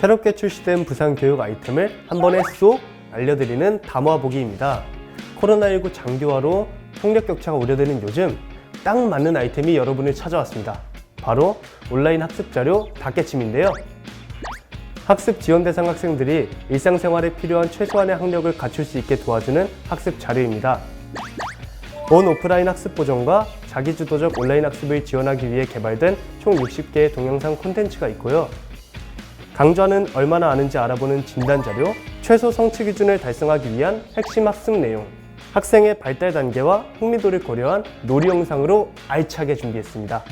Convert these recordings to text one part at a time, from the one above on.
새롭게 출시된 부산 교육 아이템을 한 번에 쏙 알려드리는 담화보기입니다. 코로나19 장기화로 학력 격차가 우려되는 요즘 딱 맞는 아이템이 여러분을 찾아왔습니다. 바로 온라인 학습 자료 닷개침인데요. 학습 지원 대상 학생들이 일상생활에 필요한 최소한의 학력을 갖출 수 있게 도와주는 학습 자료입니다. 온 오프라인 학습 보정과 자기주도적 온라인 학습을 지원하기 위해 개발된 총 60개의 동영상 콘텐츠가 있고요. 강좌는 얼마나 아는지 알아보는 진단 자료, 최소 성취 기준을 달성하기 위한 핵심 학습 내용, 학생의 발달 단계와 흥미도를 고려한 놀이 영상으로 알차게 준비했습니다.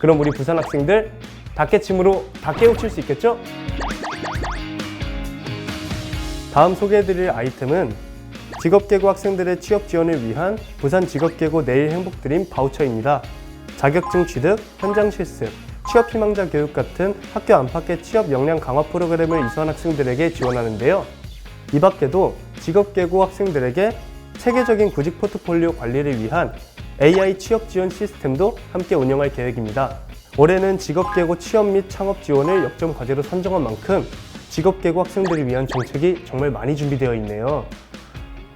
그럼 우리 부산 학생들 닭개침으로 다 깨우칠 수 있겠죠? 다음 소개해드릴 아이템은 직업계고 학생들의 취업 지원을 위한 부산 직업계고 내일 행복드림 바우처입니다. 자격증 취득, 현장 실습, 취업 희망자 교육 같은 학교 안팎의 취업 역량 강화 프로그램을 이수한 학생들에게 지원하는데요. 이 밖에도 직업계고 학생들에게 체계적인 구직 포트폴리오 관리를 위한 AI 취업 지원 시스템도 함께 운영할 계획입니다. 올해는 직업계고 취업 및 창업 지원을 역점 과제로 선정한 만큼 직업계고 학생들을 위한 정책이 정말 많이 준비되어 있네요.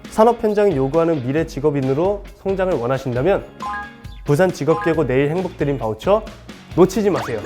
산업 현장이 요구하는 미래 직업인으로 성장을 원하신다면 부산 직업계고 내일 행복드림 바우처 놓치지 마세요.